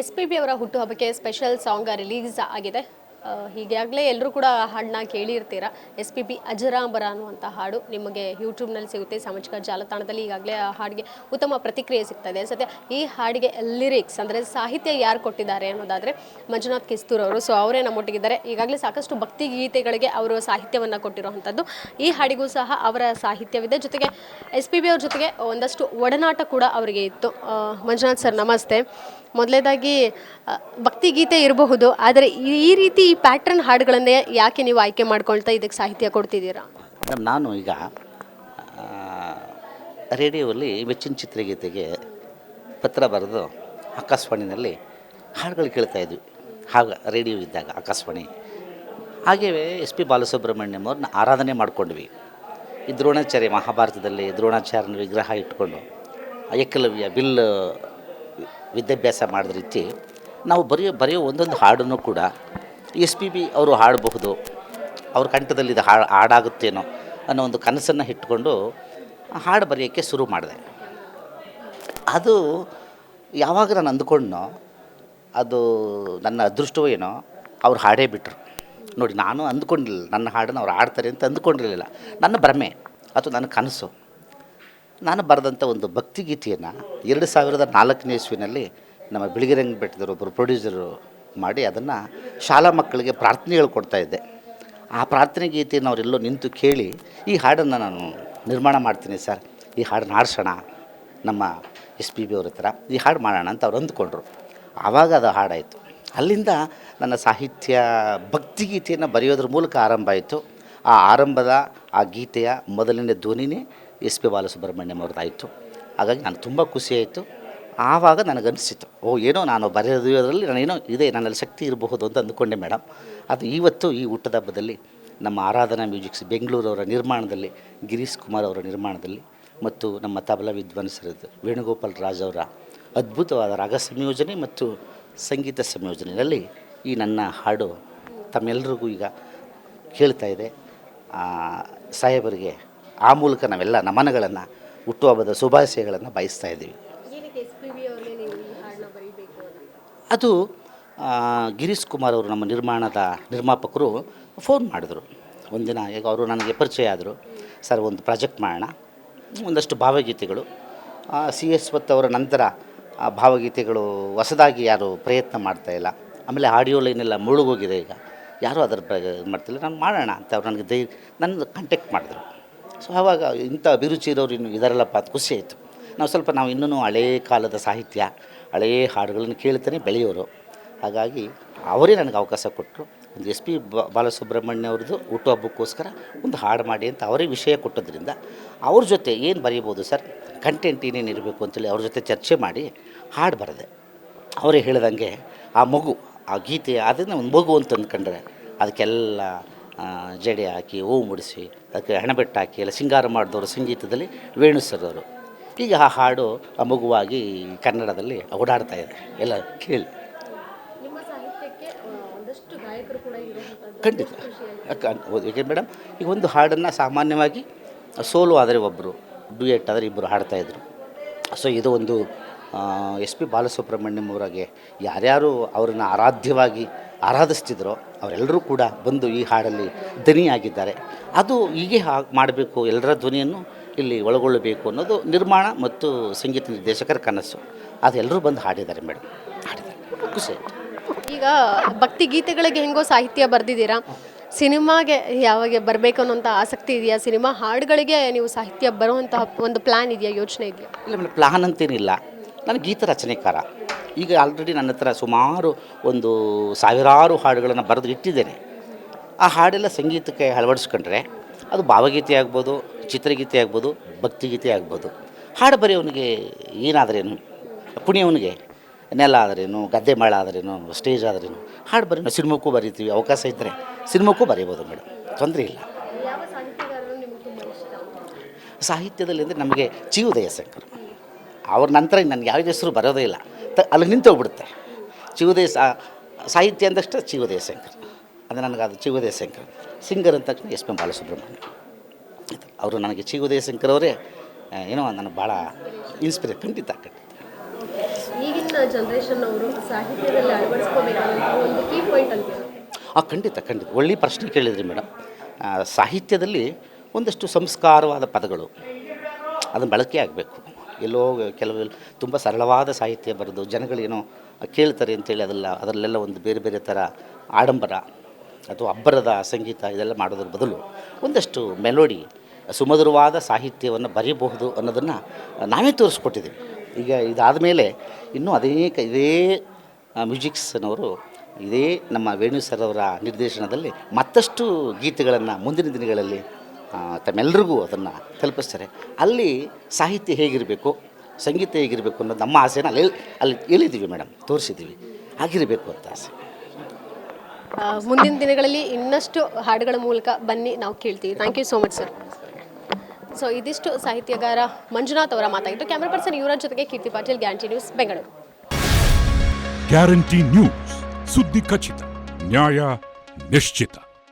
S P B ಅವರ ಹುಟ್ಟುಹಬ್ಬಕ್ಕೆ special song release ಆಗಿದೆ. ಆ, ಈಗಾಗಲೇ ಎಲ್ಲರೂ ಕೂಡ ಹಾಡನ್ನ ಕೇಳಿರ್ತೀರ? ಎಸ್ ಪಿ ಬಿ ಅಜರಾಂಬರ ಅನ್ನುವಂಥ ಹಾಡು ನಿಮಗೆ ಯೂಟ್ಯೂಬ್ನಲ್ಲಿ ಸಿಗುತ್ತೆ. ಸಾಮಾಜಿಕ ಜಾಲತಾಣದಲ್ಲಿ ಈಗಾಗಲೇ ಆ ಹಾಡಿಗೆ ಉತ್ತಮ ಪ್ರತಿಕ್ರಿಯೆ ಸಿಗ್ತದೆ. ಸದ್ಯ ಈ ಹಾಡಿಗೆ ಲಿರಿಕ್ಸ್ ಅಂದರೆ ಸಾಹಿತ್ಯ ಯಾರು ಕೊಟ್ಟಿದ್ದಾರೆ ಅನ್ನೋದಾದರೆ ಮಂಜುನಾಥ್ ಕಿಸ್ತೂರ್ ಅವರು. ಸೊ ಅವರೇ ನಮ್ಮೊಟ್ಟಿಗಿದ್ದಾರೆ. ಈಗಾಗಲೇ ಸಾಕಷ್ಟು ಭಕ್ತಿ ಗೀತೆಗಳಿಗೆ ಅವರು ಸಾಹಿತ್ಯವನ್ನು ಕೊಟ್ಟಿರುವಂಥದ್ದು ಈ ಹಾಡಿಗೂ ಸಹ ಅವರ ಸಾಹಿತ್ಯವಿದೆ. ಜೊತೆಗೆ ಎಸ್ ಪಿ ಬಿ ಅವ್ರ ಜೊತೆಗೆ ಒಂದಷ್ಟು ಒಡನಾಟ ಕೂಡ ಅವರಿಗೆ ಇತ್ತು. ಮಂಜುನಾಥ್ ಸರ್ ನಮಸ್ತೆ. ಮೊದಲೇದಾಗಿ ಭಕ್ತಿ ಗೀತೆ ಇರಬಹುದು ಆದರೆ ಈ ರೀತಿ ಈ ಪ್ಯಾಟ್ರನ್ ಹಾಡುಗಳನ್ನೇ ಯಾಕೆ ನೀವು ಆಯ್ಕೆ ಮಾಡ್ಕೊಳ್ತಾ ಇದಕ್ಕೆ ಸಾಹಿತ್ಯ ಕೊಡ್ತಿದ್ದೀರಾ? ನಾನು ಈಗ ರೇಡಿಯೋಲ್ಲಿ ಮೆಚ್ಚಿನ ಚಿತ್ರಗೀತೆಗೆ ಪತ್ರ ಬರೆದು ಆಕಾಶವಾಣಿನಲ್ಲಿ ಹಾಡುಗಳು ಕೇಳ್ತಾ ಇದ್ವಿ. ಹಾಗ, ರೇಡಿಯೋ ಇದ್ದಾಗ ಆಕಾಶವಾಣಿ. ಹಾಗೆಯೇ ಎಸ್ ಪಿ ಬಾಲಸುಬ್ರಹ್ಮಣ್ಯಂ ಅವ್ರನ್ನ ಆರಾಧನೆ ಮಾಡ್ಕೊಂಡ್ವಿ. ಈ ದ್ರೋಣಾಚಾರ್ಯ ಮಹಾಭಾರತದಲ್ಲಿ ದ್ರೋಣಾಚಾರ್ಯನ ವಿಗ್ರಹ ಇಟ್ಕೊಂಡು ಏಕಲವ್ಯ ಬಿಲ್ ವಿದ್ಯಾಭ್ಯಾಸ ಮಾಡಿದ ರೀತಿ ನಾವು ಬರೆಯೋ ಬರೆಯೋ ಒಂದೊಂದು ಹಾಡನ್ನು ಕೂಡ ಎಸ್ ಪಿ ಬಿ ಅವರು ಹಾಡಬಹುದು, ಅವ್ರ ಕಂಠದಲ್ಲಿ ಇದು ಹಾಡು, ಹಾಡಾಗುತ್ತೇನೋ ಅನ್ನೋ ಒಂದು ಕನಸನ್ನು ಇಟ್ಕೊಂಡು ಹಾಡು ಬರೆಯೋಕ್ಕೆ ಶುರು ಮಾಡಿದೆ. ಅದು ಯಾವಾಗ ನಾನು ಅಂದ್ಕೊಂಡ್ನೋ, ಅದು ನನ್ನ ಅದೃಷ್ಟವೋ ಏನೋ, ಅವ್ರು ಹಾಡೇ ಬಿಟ್ಟರು ನೋಡಿ, ನಾನು ಅಂದ್ಕೊಂಡಿರಲಿಲ್ಲ ನನ್ನ ಹಾಡನ್ನು ಅವ್ರು ಹಾಡ್ತಾರೆ ಅಂತ ಅಂದ್ಕೊಂಡಿರಲಿಲ್ಲ. ನನ್ನ ಭ್ರಮೆ ಅಥವಾ ನನ್ನ ಕನಸು. ನಾನು ಬರೆದಂಥ ಒಂದು ಭಕ್ತಿಗೀತೆಯನ್ನು ಎರಡು ಸಾವಿರದ ನಾಲ್ಕನೇ ಇಸ್ವಿನಲ್ಲಿ ನಮ್ಮ ಬಿಳಿಗಿರಂಗ್ ಬೆಟ್ಟದವರು ಒಬ್ಬರು ಪ್ರೊಡ್ಯೂಸರು ಮಾಡಿ ಅದನ್ನು ಶಾಲಾ ಮಕ್ಕಳಿಗೆ ಪ್ರಾರ್ಥನೆಗಳು ಕೊಡ್ತಾ ಇದ್ದೆ. ಆ ಪ್ರಾರ್ಥನೆ ಗೀತೆಯನ್ನು ಅವರೆಲ್ಲೋ ನಿಂತು ಕೇಳಿ, ಈ ಹಾಡನ್ನು ನಾನು ನಿರ್ಮಾಣ ಮಾಡ್ತೀನಿ ಸರ್. ಈ ಹಾಡನ್ನ ಹಾಡ್ಸೋಣ ನಮ್ಮ ಎಸ್ ಪಿ ಬಿ ಅವ್ರ ಹತ್ರ. ಈ ಹಾಡು ಮಾಡೋಣ ಅಂತ ಅವ್ರು ಅಂದ್ಕೊಂಡ್ರು. ಆವಾಗ ಅದು ಹಾಡಾಯಿತು. ಅಲ್ಲಿಂದ ನನ್ನ ಸಾಹಿತ್ಯ ಭಕ್ತಿಗೀತೆಯನ್ನು ಬರೆಯೋದ್ರ ಮೂಲಕ ಆರಂಭ ಆಯಿತು. ಆ ಆರಂಭದ ಆ ಗೀತೆಯ ಮೊದಲನೇ ಧ್ವನಿನೇ ಎಸ್ ಪಿ ಬಾಲಸುಬ್ರಹ್ಮಣ್ಯಂ ಅವ್ರದ್ದಾಯಿತು. ಹಾಗಾಗಿ ನಾನು ತುಂಬ ಖುಷಿಯಾಯಿತು ಆವಾಗ ನನಗನ್ನಿಸಿತು ಓ, ಏನೋ ನಾನು ಬರೆಯೋದ್ರಲ್ಲಿ ನಾನೇನೋ ಇದೆ, ನನ್ನಲ್ಲಿ ಶಕ್ತಿ ಇರಬಹುದು ಅಂತ ಅಂದ್ಕೊಂಡೆ ಮೇಡಮ್ ಅದು ಇವತ್ತು ಈ ಹುಟ್ಟದ ಹಬ್ಬದಲ್ಲಿ ನಮ್ಮ ಆರಾಧನಾ ಮ್ಯೂಸಿಕ್ಸ್ ಬೆಂಗಳೂರವರ ನಿರ್ಮಾಣದಲ್ಲಿ, ಗಿರೀಶ್ ಕುಮಾರ್ ಅವರ ನಿರ್ಮಾಣದಲ್ಲಿ ಮತ್ತು ನಮ್ಮ ತಬಲ ವಿದ್ವಾಂಸರದ್ದು ವೇಣುಗೋಪಾಲ್ ರಾಜ್ ಅವರ ಅದ್ಭುತವಾದ ರಾಗ ಸಂಯೋಜನೆ ಮತ್ತು ಸಂಗೀತ ಸಂಯೋಜನೆಯಲ್ಲಿ ಈ ನನ್ನ ಹಾಡು ತಮ್ಮೆಲ್ಲರಿಗೂ ಈಗ ಕೇಳ್ತಾ ಇದೆ. ಸಾಹೇಬರಿಗೆ ಆ ಮೂಲಕ ನಾವೆಲ್ಲ ನಮನಗಳನ್ನು ಹುಟ್ಟುಹಬ್ಬದ ಶುಭಾಶಯಗಳನ್ನು ಬಯಸ್ತಾ ಇದ್ದೀವಿ. ಅದು ಗಿರೀಶ್ ಕುಮಾರ್ ಅವರು ನಮ್ಮ ನಿರ್ಮಾಣದ ನಿರ್ಮಾಪಕರು ಫೋನ್ ಮಾಡಿದ್ರು. ಒಂದಿನ ಈಗ ಅವರು ನನಗೆ ಪರಿಚಯ ಆದರು. ಸರ್, ಒಂದು ಪ್ರಾಜೆಕ್ಟ್ ಮಾಡೋಣ. ಒಂದಷ್ಟು ಭಾವಗೀತೆಗಳು. ಸಿ ಎಸ್ ಅವರ ನಂತರ, ಆ, ಭಾವಗೀತೆಗಳು ಹೊಸದಾಗಿ ಯಾರು ಪ್ರಯತ್ನ ಮಾಡ್ತಾ ಇಲ್ಲ. ಆಮೇಲೆ ಆಡಿಯೋ ಲೈನೆಲ್ಲ ಮುಳುಗೋಗಿದೆ ಈಗ. ಯಾರೂ ಅದರ ಬಗ್ಗೆ ಇದು ಮಾಡ್ತಿಲ್ಲ. ನಾನು ಮಾಡೋಣ ಅಂತ ಅವ್ರು ನನಗೆ ಧೈರ್ಯ ನನ್ನ ಕಾಂಟ್ಯಾಕ್ಟ್ ಮಾಡಿದ್ರು. ಸೊ ಆವಾಗ ಇಂಥ ಅಭಿರುಚಿ ಇರೋರು ಇನ್ನು ಇದರಲ್ಲಪ್ಪ ಅದು ಖುಷಿ ಆಯಿತು. ನಾವು ಸ್ವಲ್ಪ ನಾವು ಇನ್ನೂ ಹಳೇ ಕಾಲದ ಸಾಹಿತ್ಯ, ಹಳೇ ಹಾಡುಗಳನ್ನು ಕೇಳ್ತಾನೆ ಬೆಳೆಯೋರು. ಹಾಗಾಗಿ ಅವರೇ ನನಗೆ ಅವಕಾಶ ಕೊಟ್ಟರು. ಒಂದು ಎಸ್ ಪಿ ಬಾಲಸುಬ್ರಹ್ಮಣ್ಯ ಅವ್ರದ್ದು ಹುಟ್ಟುಹಬ್ಬಕ್ಕೋಸ್ಕರ ಒಂದು ಹಾಡು ಮಾಡಿ ಅಂತ ಅವರೇ ವಿಷಯ ಕೊಟ್ಟದ್ರಿಂದ ಅವ್ರ ಜೊತೆ ಏನು ಬರೀಬೋದು ಸರ್? ಕಂಟೆಂಟ್ ಏನೇನು ಇರಬೇಕು ಅಂತೇಳಿ ಅವ್ರ ಜೊತೆ ಚರ್ಚೆ ಮಾಡಿ ಹಾಡು ಬರದೆ. ಅವರೇ ಹೇಳ್ದಂಗೆ ಆ ಮಗು, ಆ ಗೀತೆ ಅದನ್ನು ಒಂದು ಮಗು ಅಂತ ಅಂದ್ಕೊಂಡ್ರೆ ಅದಕ್ಕೆಲ್ಲ ಜಡೆ ಹಾಕಿ ಹೂವು ಮುಡಿಸಿ, ಅದಕ್ಕೆ ಹೆಣಬೆಟ್ಟು ಹಾಕಿ ಎಲ್ಲ ಸಿಂಗಾರ ಮಾಡಿದವರು ಸಂಗೀತದಲ್ಲಿ ವೇಣು ಸರ್ ಅವರು ಈಗ ಆ ಹಾಡು ಆ ಕನ್ನಡದಲ್ಲಿ ಓಡಾಡ್ತಾ ಇದೆ. ಎಲ್ಲ ಕೇಳಿ. ಖಂಡಿತ. ಏಕೆ ಮೇಡಮ್ ಈಗ ಒಂದು ಹಾಡನ್ನು ಸಾಮಾನ್ಯವಾಗಿ ಸೋಲು ಆದರೆ ಒಬ್ಬರು ಡ್ಯೂಯೆಟ್ ಆದರೆ ಇಬ್ಬರು ಹಾಡ್ತಾಯಿದ್ರು ಸೊ ಇದು ಒಂದು ಎಸ್ ಪಿ ಬಾಲಸುಬ್ರಹ್ಮಣ್ಯಂ ಅವರಿಗೆ ಯಾರ್ಯಾರು ಅವರನ್ನು ಆರಾಧ್ಯವಾಗಿ ಆರಾಧಿಸ್ತಿದ್ರೋ ಅವರೆಲ್ಲರೂ ಕೂಡ ಬಂದು ಈ ಹಾಡಲ್ಲಿ ಧ್ವನಿಯಾಗಿದ್ದಾರೆ. ಅದು ಹೀಗೆ ಹಾ ಮಾಡಬೇಕು ಎಲ್ಲರ ಧ್ವನಿಯನ್ನು ಇಲ್ಲಿ ಒಳಗೊಳ್ಳಬೇಕು ಅನ್ನೋದು ನಿರ್ಮಾಣ ಮತ್ತು ಸಂಗೀತ ನಿರ್ದೇಶಕರ ಕನಸು. ಅದೆಲ್ಲರೂ ಬಂದು ಹಾಡಿದ್ದಾರೆ ಮೇಡಮ್. ಹಾಡಿದ್ದಾರೆ. ಖುಷಿ ಆಯಿತು. ಈಗ ಭಕ್ತಿ ಗೀತೆಗಳಿಗೆ ಹೆಂಗೋ ಸಾಹಿತ್ಯ ಬರೆದಿದ್ದೀರಾ? ಸಿನಿಮಾಗೆ ಯಾವಾಗ ಬರಬೇಕು ಅನ್ನೋಂಥ ಆಸಕ್ತಿ ಇದೆಯಾ? ಸಿನಿಮಾ ಹಾಡುಗಳಿಗೆ ನೀವು ಸಾಹಿತ್ಯ ಬರುವಂತಹ ಒಂದು ಪ್ಲ್ಯಾನ್ ಇದೆಯಾ? ಯೋಚನೆ ಇದೆಯಾ? ಇಲ್ಲ ಮೇಡಮ್ ಪ್ಲಾನ್ ಅಂತೇನಿಲ್ಲ. ನಾನು ಗೀತ ರಚನೆಕಾರ. ಈಗ ಆಲ್ರೆಡಿ ನನ್ನ ಹತ್ರ ಸುಮಾರು ಒಂದು ಸಾವಿರಾರು ಹಾಡುಗಳನ್ನು ಬರೆದು ಇಟ್ಟಿದ್ದೇನೆ. ಆ ಹಾಡೆಲ್ಲ ಸಂಗೀತಕ್ಕೆ ಅಳವಡಿಸ್ಕೊಂಡ್ರೆ ಅದು ಭಾವಗೀತೆ ಆಗ್ಬೋದು ಚಿತ್ರಗೀತೆ ಆಗ್ಬೋದು ಭಕ್ತಿಗೀತೆ ಆಗ್ಬೋದು. ಹಾಡು ಬರೆಯೋನಿಗೆ ಏನಾದ್ರೇನು ಕುಣಿಯೋನಿಗೆ ನೆಲ ಆದ್ರೇನು ಗದ್ದೆ ಮಳ ಆದ್ರೇನು ಸ್ಟೇಜ್ ಆದ್ರೇನು ಹಾಡು ಬರೀ ಸಿನಿಮಾಕ್ಕೂ ಬರೀತೀವಿ ಅವಕಾಶ ಇದ್ದರೆ ಸಿನಿಮಾಕ್ಕೂ ಬರೀಬೋದು ಮೇಡಮ್ ತೊಂದರೆ ಇಲ್ಲ. ಸಾಹಿತ್ಯದಲ್ಲಿ ಅಂದರೆ ನಮಗೆ ಚಿ ಸಂಕರ್ ಅವ್ರ ನಂತರ ನನಗೆ ಯಾವುದೇ ಹೆಸರು ಬರೋದೇ ಇಲ್ಲ. ತ ಅಲ್ಲಿ ನಿಂತೋಗ್ಬಿಡುತ್ತೆ ಸಾ ಸಾಹಿತ್ಯ ಅಂದಷ್ಟೇ ಜೀವದಯ ಶಂಕರ್. ಅದು ನನಗೆ ಅದು ಚಿ ಸಂಕರ್ ಸಿಂಗರ್ ಅಂದ ತಕ್ಷಣ ಎಸ್ ಪಿ ಬಾಲಸುಬ್ರಹ್ಮಣ್ಯ. ಅವರು ನನಗೆ ಚಿ ಉದಯಶಂಕರ್ ಅವರೇ ಏನೋ ನನಗೆ ಭಾಳ ಇನ್ಸ್ಪಿರೇ ಖಂಡಿತ ಖಂಡಿತ ಈಗಿನ ಜನರೇಷನ್ ಅವರು ಸಾಹಿತ್ಯದಲ್ಲಿ ಅಳವಡಿಸ್ಕೋಬೇಕಾದಂತಹ ಒಂದು ಕೀ ಪಾಯಿಂಟ್ ಅಂತೀರಾ? ಆ ಖಂಡಿತ ಖಂಡಿತ. ಒಳ್ಳೆಯ ಪ್ರಶ್ನೆ ಕೇಳಿದ್ರಿ ಮೇಡಮ್ ಸಾಹಿತ್ಯದಲ್ಲಿ ಒಂದಷ್ಟು ಸಂಸ್ಕಾರವಾದ ಪದಗಳು ಅದನ್ನು ಬಳಕೆ ಆಗಬೇಕು. ಎಲ್ಲೋ ಕೆಲವು ತುಂಬ ಸರಳವಾದ ಸಾಹಿತ್ಯ ಬರೆದು ಜನಗಳೇನೋ ಕೇಳ್ತಾರೆ ಅಂತೇಳಿ ಅದೆಲ್ಲ ಅದರಲ್ಲೆಲ್ಲ ಒಂದು ಬೇರೆ ಬೇರೆ ಥರ ಆಡಂಬರ ಅಥವಾ ಅಬ್ಬರದ ಸಂಗೀತ ಇದೆಲ್ಲ ಮಾಡೋದ್ರ ಬದಲು ಒಂದಷ್ಟು ಮೆಲೋಡಿ ಸುಮಧುರವಾದ ಸಾಹಿತ್ಯವನ್ನು ಬರೆಯಬಹುದು ಅನ್ನೋದನ್ನು ನಾವೇ ತೋರಿಸ್ಕೊಟ್ಟಿದ್ದೀವಿ. ಈಗ ಇದಾದ ಮೇಲೆ ಇನ್ನೂ ಅನೇಕ ಇದೇ ಮ್ಯೂಸಿಕ್ಸ್ನವರು ಇದೇ ನಮ್ಮ ವೇಣು ಸರ್ ಅವರ ನಿರ್ದೇಶನದಲ್ಲಿ ಮತ್ತಷ್ಟು ಗೀತೆಗಳನ್ನು ಮುಂದಿನ ದಿನಗಳಲ್ಲಿ ತಮ್ಮೆಲ್ಲರಿಗೂ ಅದನ್ನು ತಲುಪಿಸ್ತಾರೆ. ಅಲ್ಲಿ ಸಾಹಿತ್ಯ ಹೇಗಿರಬೇಕು, ಸಂಗೀತ ಹೇಗಿರಬೇಕು ಅನ್ನೋದು ನಮ್ಮ ಆಸೆನ ಅಲ್ಲಿ ಅಲ್ಲಿ ಹೇಳಿದ್ದೀವಿ ಮೇಡಮ್, ತೋರಿಸಿದ್ದೀವಿ. ಆಗಿರಬೇಕು ಅಂತ ಆಸೆ. ಮುಂದಿನ ದಿನಗಳಲ್ಲಿ ಇನ್ನಷ್ಟು ಹಾಡುಗಳ ಮೂಲಕ ಬನ್ನಿ, ನಾವು ಕೇಳ್ತೀವಿ. Thank you so much sir so ಇದಿಷ್ಟು ಸಾಹಿತ್ಯಗಾರ ಮಂಜುನಾಥ್ ಅವರ ಮಾತಾಗಿತ್ತು ಕ್ಯಾಮ್ರಾ ಪರ್ಸನ್ ಯುವರಾಜ್ ಜೊತೆಗೆ Keerthi Patil, guarantee news, Bengaluru. Guarantee news, ಸುದ್ದಿ ಖಚಿತ, ನ್ಯಾಯ ನಿಶ್ಚಿತ.